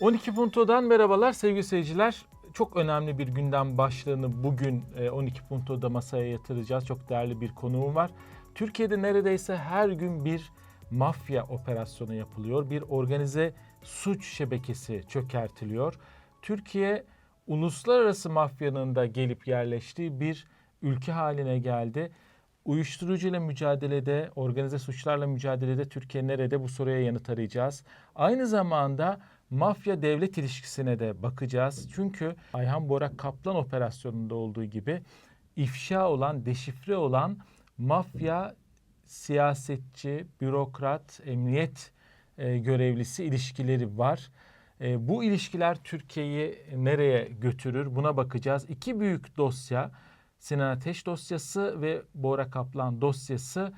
12 Punto'dan merhabalar sevgili seyirciler. Çok önemli bir gündem başlığını bugün e, 12 Punto'da masaya yatıracağız. Çok değerli bir konuğum var. Türkiye'de neredeyse her gün bir mafya operasyonu yapılıyor. Bir organize suç şebekesi çökertiliyor. Türkiye uluslararası mafyanın da gelip yerleştiği bir ülke haline geldi. Uyuşturucuyla mücadelede, organize suçlarla mücadelede Türkiye nerede bu soruya yanıt arayacağız. Aynı zamanda mafya devlet ilişkisine de bakacağız. Çünkü Ayhan Bora Kaplan operasyonunda olduğu gibi ifşa olan, deşifre olan mafya siyasetçi, bürokrat, emniyet e, görevlisi ilişkileri var. E, bu ilişkiler Türkiye'yi nereye götürür buna bakacağız. İki büyük dosya Sinan Ateş dosyası ve Bora Kaplan dosyası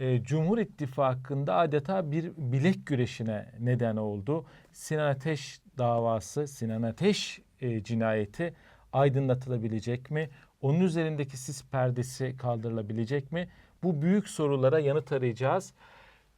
e, Cumhur İttifakı'nda adeta bir bilek güreşine neden oldu. Sinan Ateş davası, Sinan Ateş e, cinayeti aydınlatılabilecek mi? Onun üzerindeki sis perdesi kaldırılabilecek mi? Bu büyük sorulara yanıt arayacağız.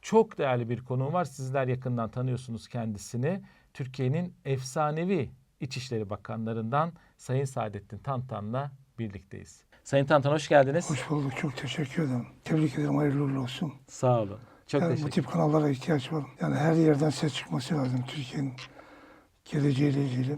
Çok değerli bir konuğum var. Sizler yakından tanıyorsunuz kendisini. Türkiye'nin efsanevi İçişleri Bakanlarından Sayın Saadettin Tantan'la birlikteyiz. Sayın Tantan hoş geldiniz. Hoş bulduk. Çok teşekkür ederim. Tebrik ederim. Hayırlı uğurlu olsun. Sağ olun. Çok yani bu teşekkür tip kanallara ihtiyaç var. Yani her yerden ses çıkması lazım. Türkiye'nin geleceğiyle ilgili,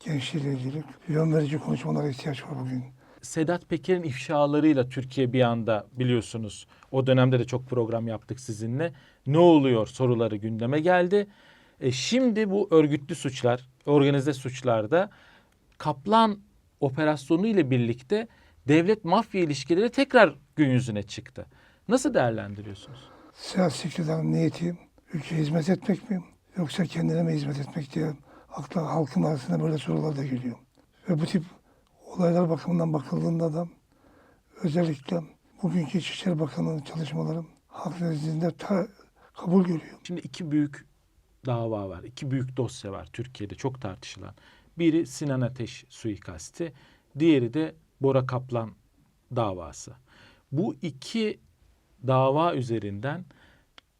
gençliğiyle ilgili yön verici konuşmalara ihtiyaç var bugün. Sedat Peker'in ifşalarıyla Türkiye bir anda biliyorsunuz. O dönemde de çok program yaptık sizinle. Ne oluyor soruları gündeme geldi. E şimdi bu örgütlü suçlar, organize suçlarda Kaplan operasyonu ile birlikte devlet mafya ilişkileri tekrar gün yüzüne çıktı. Nasıl değerlendiriyorsunuz? Siyasi iktidarın niyeti ülkeye hizmet etmek mi yoksa kendine mi hizmet etmek diye akla halkın arasında böyle sorular da geliyor. Ve bu tip olaylar bakımından bakıldığında da özellikle bugünkü İçişleri Bakanlığı'nın çalışmaları halk nezdinde ta- kabul görüyor. Şimdi iki büyük dava var. iki büyük dosya var Türkiye'de çok tartışılan. Biri Sinan Ateş suikasti, diğeri de Bora Kaplan davası. Bu iki dava üzerinden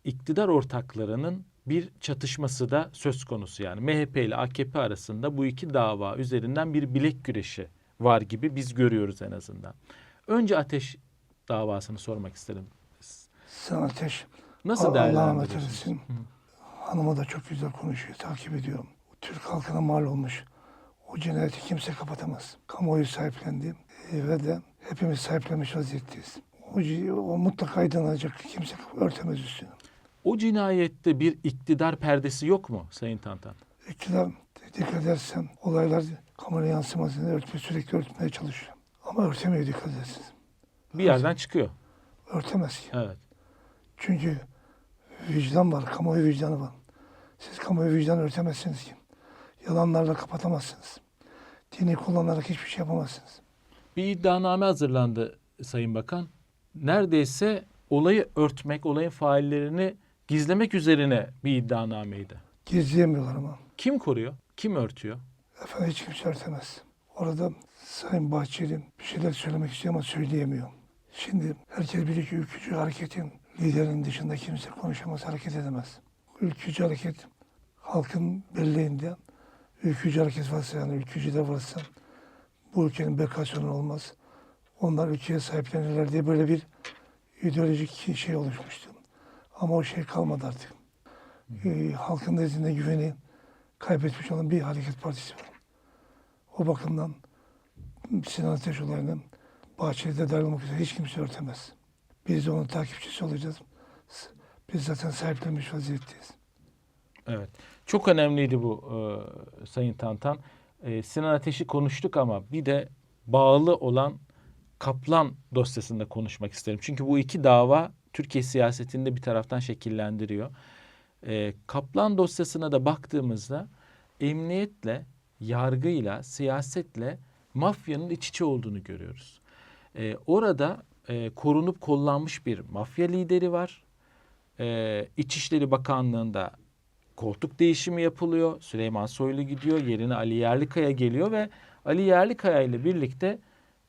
iktidar ortaklarının bir çatışması da söz konusu yani MHP ile AKP arasında bu iki dava üzerinden bir bilek güreşi var gibi biz görüyoruz en azından. Önce Ateş davasını sormak isterim. Sen Ateş Nasıl Allah eylesin. Hanıma da çok güzel konuşuyor, takip ediyorum. Türk halkına mal olmuş. O cinayeti kimse kapatamaz. Kamuoyu sahiplendi ve de hepimiz sahiplenmiş vaziyetteyiz. O, o mutlaka aydınlanacak. Kimse örtemez üstünü. O cinayette bir iktidar perdesi yok mu Sayın Tantan? İktidar dikkat edersen olaylar kamuoya yansımasını örtmeye, sürekli örtmeye çalışıyor. Ama örtemiyor dikkat ederseniz. Bir yerden çıkıyor. Örtemez ki. Evet. Çünkü vicdan var, kamuoyu vicdanı var. Siz kamuoyu vicdanı örtemezsiniz ki. Yalanlarla kapatamazsınız. Dini kullanarak hiçbir şey yapamazsınız. Bir iddianame hazırlandı Sayın Bakan. Neredeyse olayı örtmek, olayın faillerini gizlemek üzerine bir iddianameydi. Gizleyemiyorlar ama. Kim koruyor? Kim örtüyor? Efendim hiç kimse örtemez. Orada Sayın Bahçeli bir şeyler söylemek istiyor ama söyleyemiyor. Şimdi herkes bilir ki ülkücü hareketin liderinin dışında kimse konuşamaz, hareket edemez. Ülkücü hareket halkın belleğinde ülkücü hareket varsa yani ülkücü de varsa bu ülkenin bekasyonu olmaz. Onlar ülkeye sahiplenirler diye böyle bir ideolojik şey oluşmuştu. Ama o şey kalmadı artık. Ee, halkın nezdinde güveni kaybetmiş olan bir hareket partisi var. O bakımdan Sinan Ateş olayını Bahçeli'de dahil olmak üzere hiç kimse örtemez. Biz de onun takipçisi olacağız. Biz zaten sahiplenmiş vaziyetteyiz. Evet. Çok önemliydi bu e, Sayın Tantan. E, Sinan Ateş'i konuştuk ama bir de bağlı olan Kaplan dosyasında konuşmak isterim. Çünkü bu iki dava Türkiye siyasetinde bir taraftan şekillendiriyor. E, Kaplan dosyasına da baktığımızda emniyetle, yargıyla, siyasetle mafyanın iç içe olduğunu görüyoruz. E, orada e, korunup kollanmış bir mafya lideri var. E, İçişleri Bakanlığı'nda koltuk değişimi yapılıyor. Süleyman Soylu gidiyor. Yerine Ali Yerlikaya geliyor ve Ali Yerlikaya ile birlikte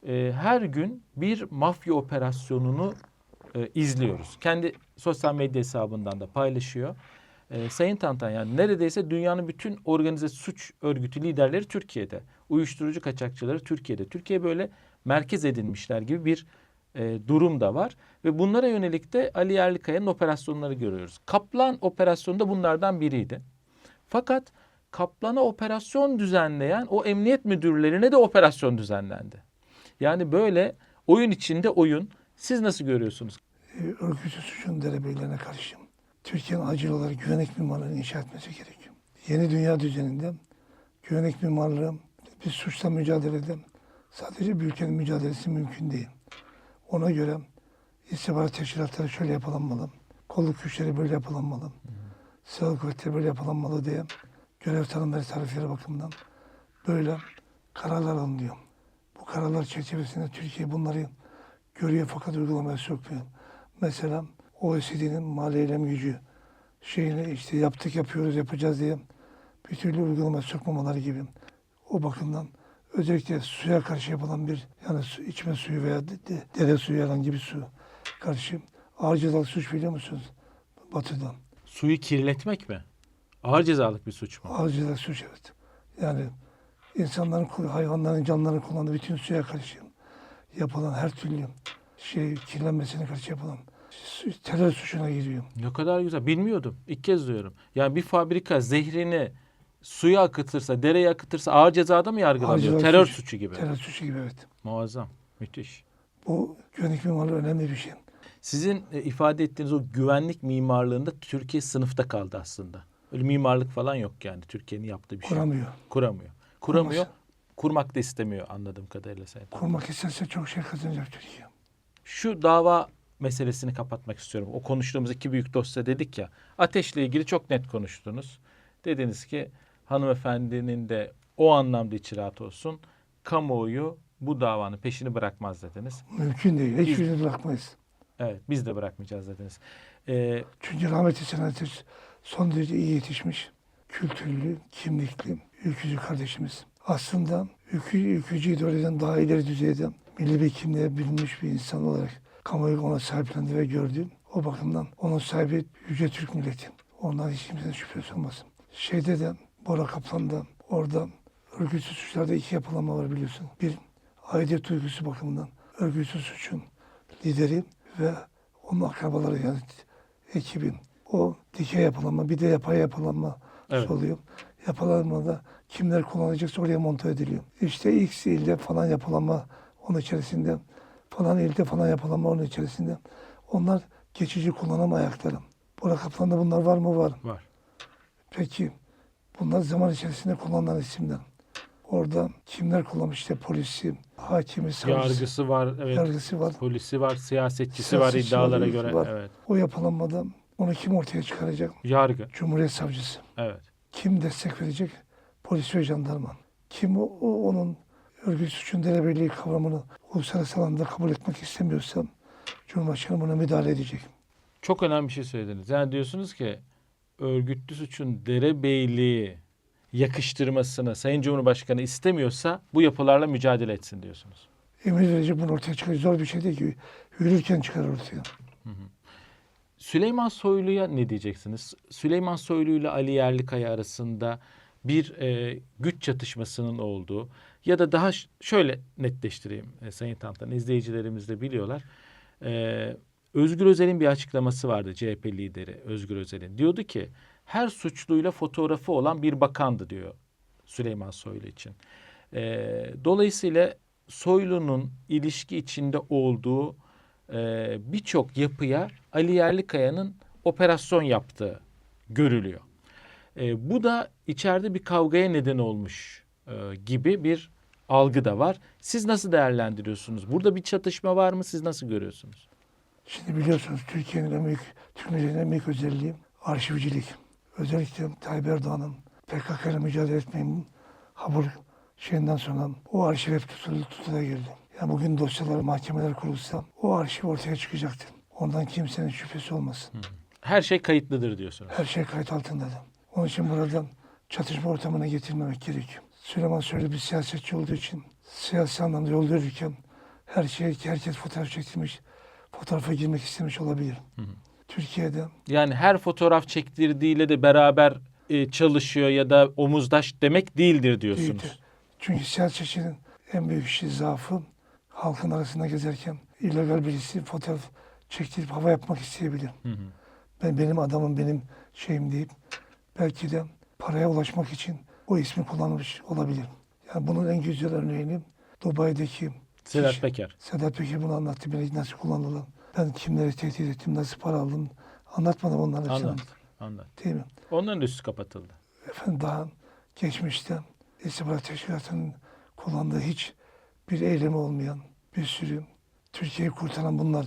e, her gün bir mafya operasyonunu e, izliyoruz. Kendi sosyal medya hesabından da paylaşıyor. Ee, Sayın Tantan yani neredeyse dünyanın bütün organize suç örgütü liderleri Türkiye'de. Uyuşturucu kaçakçıları Türkiye'de. Türkiye böyle merkez edinmişler gibi bir e, durum da var. Ve bunlara yönelik de Ali Yerlikaya'nın operasyonları görüyoruz. Kaplan operasyonu da bunlardan biriydi. Fakat Kaplan'a operasyon düzenleyen o emniyet müdürlerine de operasyon düzenlendi. Yani böyle oyun içinde oyun. Siz nasıl görüyorsunuz? e, örgütü suçun derebeylerine karşı Türkiye'nin acil olarak güvenlik mimarlığını inşa etmesi gerekiyor. Yeni dünya düzeninde güvenlik mimarlığı bir suçla mücadelede sadece bir ülkenin mücadelesi mümkün değil. Ona göre istihbarat teşkilatları şöyle yapılanmalı, kolluk güçleri böyle yapılanmalı, silahlı kuvvetleri böyle yapılanmalı diye görev tanımları tarifleri bakımından böyle kararlar alınıyor. Bu kararlar çerçevesinde Türkiye bunları görüyor fakat uygulamaya sokmuyor. Mesela OECD'nin mali eylem gücü şeyini işte yaptık yapıyoruz yapacağız diye bir türlü uygulamaya sokmamaları gibi. O bakımdan özellikle suya karşı yapılan bir yani su, içme suyu veya de- de- dere suyu herhangi bir su karşı ağır cezalı suç biliyor musunuz? Batı'dan. Suyu kirletmek mi? Ağır cezalık bir suç mu? Ağır cezalı suç evet. Yani insanların, hayvanların, canlıların kullandığı bütün suya karşı yapılan her türlü şey kirlenmesine karşı yapılan terör suçuna giriyor. Ne kadar güzel. Bilmiyordum. İlk kez duyuyorum. Yani bir fabrika zehrini suya akıtırsa, dereye akıtırsa ağır cezada mı yargılanıyor? cezalı Terör suç. suçu gibi. Terör suçu gibi evet. Muazzam. Müthiş. Bu güvenlik mimarlığı önemli bir şey. Sizin e, ifade ettiğiniz o güvenlik mimarlığında Türkiye sınıfta kaldı aslında. Öyle mimarlık falan yok yani. Türkiye'nin yaptığı bir şey. Kuramıyor. Kuramıyor. Kuramıyor. Kurmak da istemiyor anladığım kadarıyla Sayın. Kurmak isterse çok şey kazanacak Türkiye. Şu dava meselesini kapatmak istiyorum. O konuştuğumuz iki büyük dosya dedik ya. Ateşle ilgili çok net konuştunuz. Dediniz ki hanımefendinin de o anlamda içi rahat olsun. Kamuoyu bu davanın peşini bırakmaz dediniz. Mümkün değil. Hiçbirini bırakmayız. Evet biz de bırakmayacağız dediniz. Ee, Çünkü rahmetli senator son derece iyi yetişmiş, kültürlü, kimlikli, ülkücü kardeşimiz. Aslında ülkü, ülkücü ideolojiden daha ileri düzeyde milli bir kimliğe bürünmüş bir insan olarak kamuoyu ona sahiplendi ve gördü. O bakımdan onun sahibi Yüce Türk milleti. Ondan hiç kimsenin şüphesi olmasın. Şeyde de Bora Kaplan'da orada örgütsüz suçlarda iki yapılanma var biliyorsun. Bir aidiyet duygusu bakımından örgütsüz suçun lideri ve onun akrabaları yani ekibin o dikey yapılanma bir de yapay yapılanma Evet. oluyor. Yapılanmada kimler kullanacaksa oraya monte ediliyor. İşte X ilde falan yapılanma onun içerisinde falan ilde falan yapılanma onun içerisinde. Onlar geçici kullanım ayakları. Bora Kaplan'da bunlar var mı? Var. var. Peki bunlar zaman içerisinde kullanılan isimler. Orada kimler kullanmış? İşte polisi, hakimi, savcısı, Yargısı var, evet. yargısı var. Polisi var, siyasetçisi var Siyasetçi var, iddialara göre. var. Evet. O yapılanmada onu kim ortaya çıkaracak? Yargı. Cumhuriyet Savcısı. Evet. Kim destek verecek? Polis ve jandarma. Kim o, o- onun örgüt suçun derebeyliği kavramını uluslararası alanda kabul etmek istemiyorsa Cumhurbaşkanı buna müdahale edecek. Çok önemli bir şey söylediniz. Yani diyorsunuz ki örgütlü suçun derebeyliği yakıştırmasını Sayın Cumhurbaşkanı istemiyorsa bu yapılarla mücadele etsin diyorsunuz. Emir verecek bunu ortaya çıkar. Zor bir şey değil ki. Yürürken çıkar ortaya. Süleyman Soylu'ya ne diyeceksiniz? Süleyman Soylu ile Ali Yerlikaya arasında bir e, güç çatışmasının olduğu ya da daha şöyle netleştireyim e, Sayın Tantan izleyicilerimiz de biliyorlar. E, Özgür Özel'in bir açıklaması vardı CHP lideri Özgür Özel'in. Diyordu ki her suçluyla fotoğrafı olan bir bakandı diyor Süleyman Soylu için. E, dolayısıyla Soylu'nun ilişki içinde olduğu e, birçok yapıya Ali Yerlikaya'nın operasyon yaptığı görülüyor. E, bu da içeride bir kavgaya neden olmuş e, gibi bir algı da var. Siz nasıl değerlendiriyorsunuz? Burada bir çatışma var mı? Siz nasıl görüyorsunuz? Şimdi biliyorsunuz Türkiye'nin en büyük, Türk milletinin en büyük özelliği arşivcilik. Özellikle Tayyip Erdoğan'ın PKK ile mücadele etmeyin habur şeyinden sonra o arşiv hep tutuldu, tutula girdi. Yani bugün dosyalar, mahkemeler kurulsa o arşiv ortaya çıkacaktır. Ondan kimsenin şüphesi olmasın. Her şey kayıtlıdır diyorsunuz. Her şey kayıt altındadır. Onun için burada çatışma ortamına getirmemek gerekiyor. Süleyman Soylu bir siyasetçi olduğu için siyasi anlamda yol yürürken her şey herkes fotoğraf çektirmiş, fotoğrafa girmek istemiş olabilir. Türkiye'de Yani her fotoğraf çektirdiğiyle de beraber e, çalışıyor ya da omuzdaş demek değildir diyorsunuz. değildir. Çünkü siyasetçinin en büyük işi zaafı halkın arasında gezerken illegal birisi fotoğraf çektirip hava yapmak isteyebilir. Hı hı. Ben benim adamım benim şeyim deyip belki de paraya ulaşmak için o ismi kullanmış olabilir. Yani bunun en güzel örneğini Dubai'deki Sedat Peker. Sedat Peker bunu anlattı. Beni nasıl kullandılar. Ben kimleri tehdit ettim, nasıl para aldım. Anlatmadım onların hepsini. Anlat. Anlat. Değil mi? Onların da üstü kapatıldı. Efendim daha geçmişte İstihbarat Teşkilatı'nın kullandığı hiç bir eylemi olmayan bir sürü Türkiye'yi kurtaran bunlar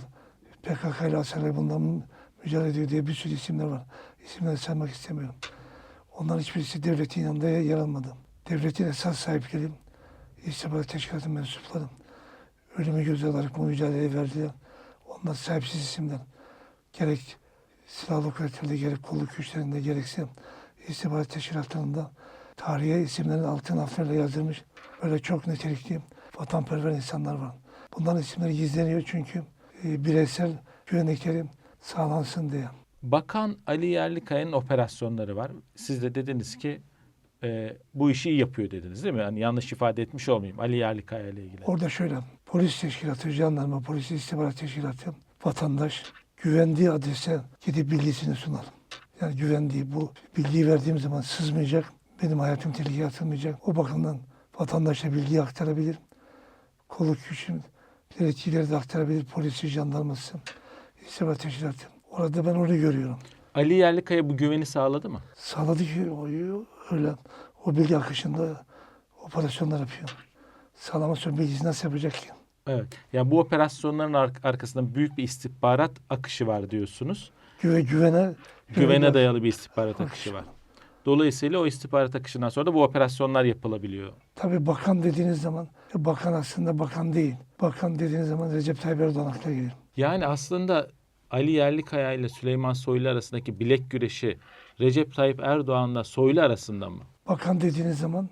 PKK ile Aser'le bundan mücadele ediyor diye bir sürü isimler var. İsimleri saymak istemiyorum. Onların hiçbirisi devletin yanında yer almadı. Devletin esas sahipleri İstihbarat Teşkilatı mensupları ölümü göze alarak bu mücadeleye verdiler. Onlar sahipsiz isimler. Gerek silahlı kuvvetlerde gerek kolluk güçlerinde gerekse istihbarat teşkilatlarında tarihe isimlerin altın harflerle yazılmış böyle çok nitelikli vatanperver insanlar var. Bunların isimleri gizleniyor çünkü e, bireysel güvenlikleri sağlansın diye. Bakan Ali Yerlikaya'nın operasyonları var. Siz de dediniz ki e, bu işi iyi yapıyor dediniz değil mi? Yani yanlış ifade etmiş olmayayım Ali Yerlikaya ile ilgili. Orada şöyle polis teşkilatı, jandarma, polis istihbarat teşkilatı vatandaş güvendiği adrese gidip bilgisini sunar. Yani güvendiği bu bilgiyi verdiğim zaman sızmayacak, benim hayatım tehlikeye atılmayacak. O bakımdan vatandaşa bilgiyi aktarabilir. Kolluk gücün gerekçeleri de aktarabilir. Polisi, jandarması, istihbarat teşkilatı. Orada ben onu görüyorum. Ali Yerlikaya bu güveni sağladı mı? Sağladı ki o öyle o bilgi akışında operasyonlar yapıyor. Sağlaması bilgisi nasıl yapacak ki? Evet. Yani bu operasyonların ar- arkasında büyük bir istihbarat akışı var diyorsunuz. Güve, güvene, Güvene dayalı bir istihbarat Akışı. var. Dolayısıyla o istihbarat akışından sonra da bu operasyonlar yapılabiliyor. Tabii bakan dediğiniz zaman bakan aslında bakan değil. Bakan dediğiniz zaman Recep Tayyip Erdoğan akla gelir. Yani aslında Ali Yerlikaya ile Süleyman Soylu arasındaki bilek güreşi Recep Tayyip Erdoğan'la Soylu arasında mı? Bakan dediğiniz zaman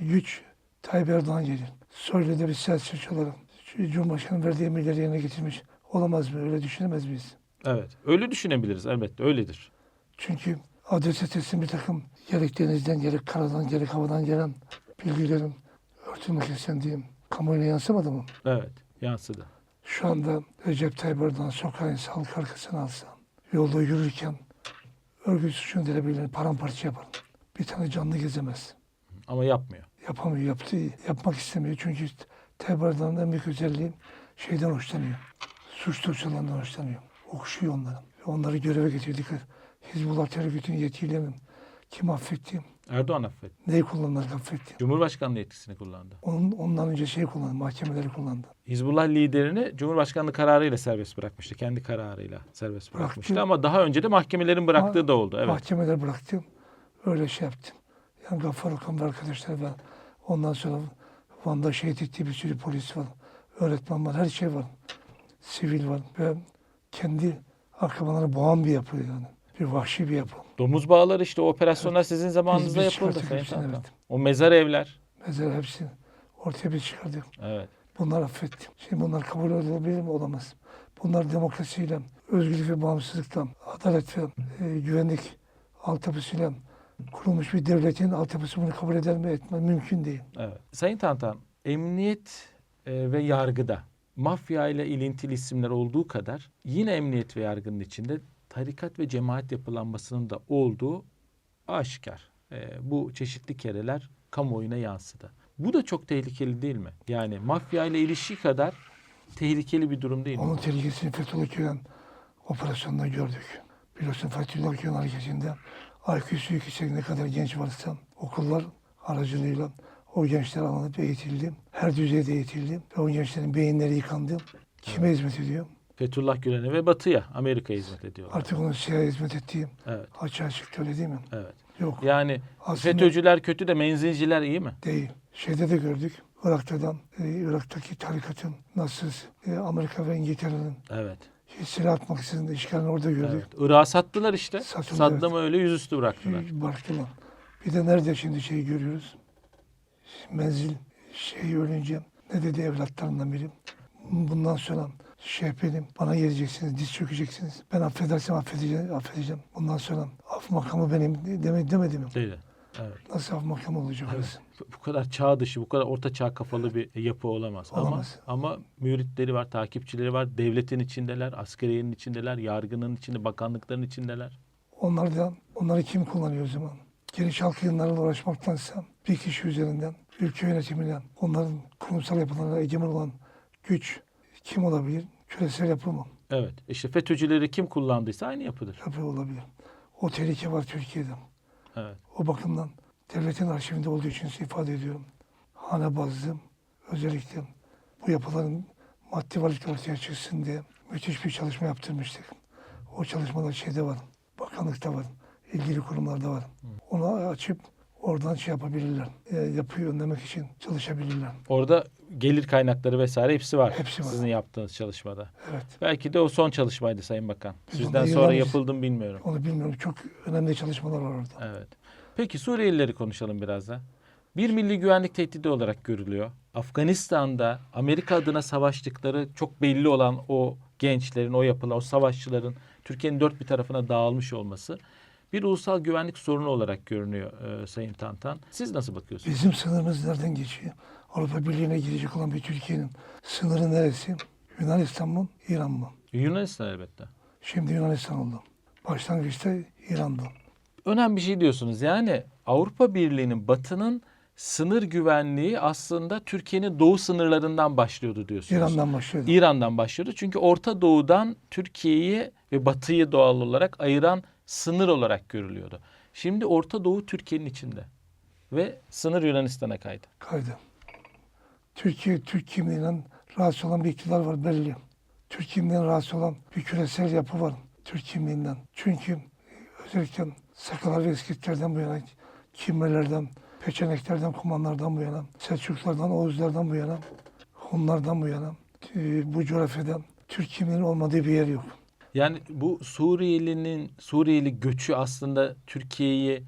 güç Tayyip Erdoğan gelir. Soylu da bir siyasetçi olarak Cumhurbaşkanı verdiği emirleri yerine getirmiş olamaz mı? Öyle düşünemez miyiz? Evet. Öyle düşünebiliriz elbette öyledir. Çünkü adrese teslim bir takım gerek denizden gerek karadan gerek havadan gelen bilgilerin örtülmek istendiğim kamuoyuna yansımadı mı? Evet. Yansıdı. Şu anda Recep Tayyip Erdoğan sokağın halk arkasına alsa, yolda yürürken örgüt suçunu delebilir, paramparça yapar. Bir tane canlı gezemez. Ama yapmıyor. Yapamıyor, yaptı, yapmak istemiyor. Çünkü Erdoğan'ın en büyük özelliği şeyden hoşlanıyor. Suç dosyalarından hoşlanıyor. Okşuyor onları. Onları göreve getirdik. Hizbullah terör örgütünün yetkilerini kim affetti, Erdoğan affetti. neyi kullanarak affetti. Cumhurbaşkanlığı yetkisini kullandı. Onun, ondan önce şey kullandı, mahkemeleri kullandı. Hizbullah liderini Cumhurbaşkanlığı kararıyla serbest bırakmıştı. Kendi kararıyla serbest Bıraktı. bırakmıştı. Ama daha önce de mahkemelerin bıraktığı da oldu. Evet. Mahkemeler bıraktım. Öyle şey yaptım. Yani Gaffar Okan ve arkadaşlar var. Ondan sonra Van'da şehit ettiği bir sürü polis var. Öğretmen var. Her şey var. Sivil var. Ve kendi akrabalarını boğan bir yapı yani. Bir vahşi bir yapı. Domuz bağları işte o operasyonlar sizin zamanınızda biz yapıldı. çıkarttık Sayın hepsini, evet. O mezar evler. Mesela hepsini ortaya bir çıkardık. Evet. Bunlar affettim. Şimdi bunlar kabul edilebilir mi? Olamaz. Bunlar demokrasiyle, özgürlük ve bağımsızlıkla, adalet ve e, güvenlik altyapısıyla kurulmuş bir devletin altyapısı bunu kabul eder mi? Etmez. Mümkün değil. Evet. Sayın Tantan, emniyet e, ve yargıda mafya ile ilintili isimler olduğu kadar yine emniyet ve yargının içinde tarikat ve cemaat yapılanmasının da olduğu aşikar. E, bu çeşitli kereler kamuoyuna yansıdı. Bu da çok tehlikeli değil mi? Yani mafya ile ilişki kadar tehlikeli bir durum değil mi? Onun tehlikesini Fethullah Gülen operasyonunda gördük. Biliyorsun Fethullah Gülen hareketinde IQ'su yüksek ne kadar genç varsa okullar aracılığıyla o gençler alınıp eğitildi. Her düzeyde eğitildi. Ve o gençlerin beyinleri yıkandı. Kime hizmet ediyor? Fethullah Gülen'e ve Batı'ya, Amerika'ya hizmet ediyorlar. Artık onun siyah hizmet ettiği Evet, açığa çıktı öyle değil mi? evet. Yok Yani Aslında- FETÖ'cüler kötü de menzilciler iyi mi? değil. Şeyde de gördük. Irak'tan, e, Irak'taki tarikatın nasıl e, Amerika ve İngiltere'nin Evet. Silah atmak istediğinde işgalini orada gördük. Evet. Irak'ı sattılar işte. Satıldı, Saddam'ı öyle yüzüstü bıraktılar. Baktılar. Bir de nerede şimdi şeyi görüyoruz? Menzil şey ölünce ne dedi evlatlarından biri? Bundan sonra Şey benim, bana geleceksiniz, diz çökeceksiniz. Ben affedersem affedeceğim, affedeceğim. Bundan sonra af makamı benim deme, demedi mi? Değil. Evet. Nasıl af makamı olacak orası? Bu- kadar çağ dışı, bu kadar orta çağ kafalı bir yapı olamaz. Olamaz. Ama ama müritleri var, takipçileri var. Devletin içindeler, askeriyenin içindeler, yargının içinde, bakanlıkların içindeler. Onlar da, onları kim kullanıyor o zaman? Geniş halk yığınlarıyla uğraşmaktansa bir kişi üzerinden, ülke yönetimiyle, onların kurumsal yapılarına egemen olan güç kim olabilir? Küresel yapı mı? Evet. İşte FETÖ'cüleri kim kullandıysa aynı yapıdır. Yapı olabilir. O tehlike var Türkiye'de. Evet. O bakımdan devletin arşivinde olduğu için size ifade ediyorum. Hane bazlı özellikle bu yapıların maddi varlık ortaya çıksın diye müthiş bir çalışma yaptırmıştık. O çalışmalar şeyde var, bakanlıkta var, ilgili kurumlarda var. Onu açıp oradan şey yapabilirler, e, yapıyı önlemek için çalışabilirler. Orada gelir kaynakları vesaire hepsi var. Hepsi var. Sizin yaptığınız çalışmada. Evet, Belki de o son çalışmaydı Sayın Bakan. Biz Sizden sonra yıllardır- yapıldı mı bilmiyorum. onu bilmiyorum. Çok önemli çalışmalar var orada. Evet. Peki Suriyelileri konuşalım biraz da. Bir milli güvenlik tehdidi olarak görülüyor. Afganistan'da Amerika adına savaştıkları çok belli olan o gençlerin, o yapılan, o savaşçıların Türkiye'nin dört bir tarafına dağılmış olması bir ulusal güvenlik sorunu olarak görünüyor e, Sayın Tantan. Siz nasıl bakıyorsunuz? Bizim sınırımız nereden geçiyor? Avrupa Birliği'ne girecek olan bir Türkiye'nin sınırı neresi? Yunanistan mı, İran mı? Yunanistan elbette. Şimdi Yunanistan oldu. Başlangıçta İran'dı. Önemli bir şey diyorsunuz. Yani Avrupa Birliği'nin batının sınır güvenliği aslında Türkiye'nin doğu sınırlarından başlıyordu diyorsunuz. İran'dan başlıyordu. İran'dan başlıyordu. Çünkü Orta Doğu'dan Türkiye'yi ve Batı'yı doğal olarak ayıran sınır olarak görülüyordu. Şimdi Orta Doğu Türkiye'nin içinde ve sınır Yunanistan'a kaydı. Kaydı. Türkiye, Türk kimliğinden rahatsız olan bir iktidar var belli. Türk kimliğinden rahatsız olan bir küresel yapı var. Türk kimliğinden. Çünkü özellikle Sakalar ve İskitler'den bu yana, Kimmelerden, Peçeneklerden, Kumanlardan bu yana, Selçuklardan, Oğuzlardan bu yana, Hunlardan bu yana, e, bu coğrafyadan Türk kimliğinin olmadığı bir yer yok. Yani bu Suriyelinin Suriyeli göçü aslında Türkiye'yi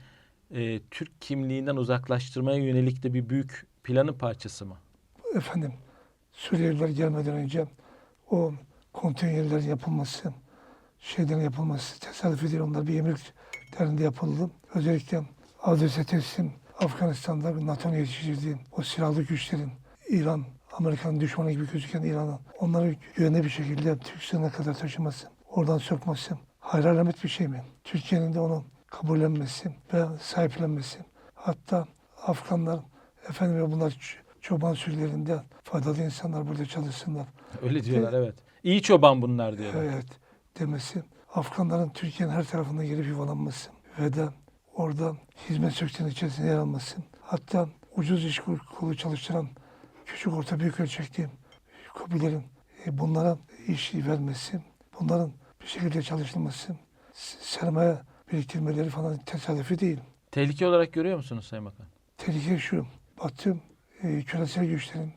e, Türk kimliğinden uzaklaştırmaya yönelik de bir büyük planın parçası mı? efendim Suriyeliler gelmeden önce o konteynerlerin yapılması, şeyden yapılması tesadüf değil. Onlar bir emirliklerinde yapıldı. Özellikle adrese teslim Afganistan'da NATO'nun yetiştirdiği o silahlı güçlerin İran, Amerikan düşmanı gibi gözüken İran'ın onları güvenli bir şekilde Türk sınırına kadar taşıması, oradan sokması hayır alamet bir şey mi? Türkiye'nin de onu kabullenmesi ve sahiplenmesi. Hatta Afganlar efendim ya bunlar çoban sürülerinde faydalı insanlar burada çalışsınlar. Öyle diyorlar evet. İyi çoban bunlar diyorlar. Evet demesi. Afganların Türkiye'nin her tarafından gelip yuvalanması ve de orada hizmet sektörünün içerisinde yer alması. Hatta ucuz iş kol- kolu çalıştıran küçük orta büyük ölçekli KOBİ'lerin e, bunlara iş vermesi, bunların bir şekilde çalışılması, sermaye biriktirmeleri falan tesadüfi değil. Tehlike olarak görüyor musunuz Sayın Bakan? Tehlike şu, Batı e, küresel güçlerin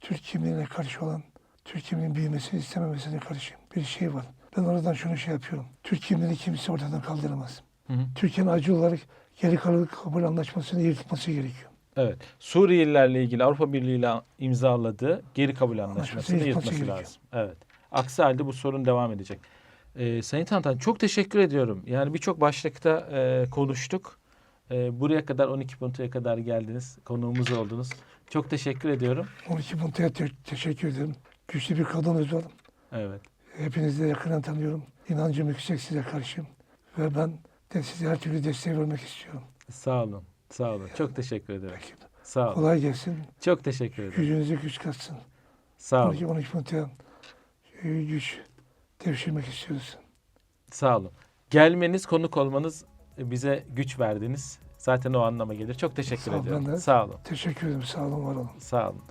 Türk kimliğine karşı olan, Türk kimliğinin büyümesini istememesine karşı bir şey var. Ben oradan şunu şey yapıyorum. Türk kimliğini kimse ortadan kaldıramaz. Türkiye'nin acı olarak geri kalıcı kabul anlaşmasını yırtması gerekiyor. Evet. Suriyelilerle ilgili Avrupa Birliği ile imzaladığı geri kabul anlaşmasını Anlaşmasını yırtması yırtması gerekiyor. lazım. Evet. Aksi halde bu sorun devam edecek. Ee, Sayın Tantan çok teşekkür ediyorum. Yani birçok başlıkta e, konuştuk. E, buraya kadar 12 puntoya kadar geldiniz. Konuğumuz oldunuz. Çok teşekkür ediyorum. 12 Punto'ya te- teşekkür ederim. Güçlü bir kadınız var. Evet. Hepinizi de yakından tanıyorum. İnancım yüksek size karşı. Ve ben de size her türlü desteği vermek istiyorum. Sağ olun. Sağ olun. Çok teşekkür ederim. Peki. Sağ olun. Kolay gelsin. Çok teşekkür ederim. Gücünüze güç katsın. Sağ olun. 12, 12 Punto'ya e, güç devşirmek istiyoruz. Sağ olun. Gelmeniz, konuk olmanız bize güç verdiniz. Zaten o anlama gelir. Çok teşekkür Sağ ediyorum. de. Sağ olun. Teşekkür ederim. Sağ olun, var olun. Sağ olun.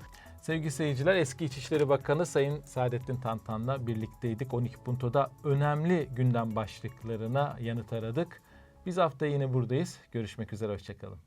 Sevgili seyirciler, eski İçişleri Bakanı Sayın Saadettin Tantan'la birlikteydik. 12 Punto'da önemli gündem başlıklarına yanıt aradık. Biz hafta yine buradayız. Görüşmek üzere, hoşçakalın.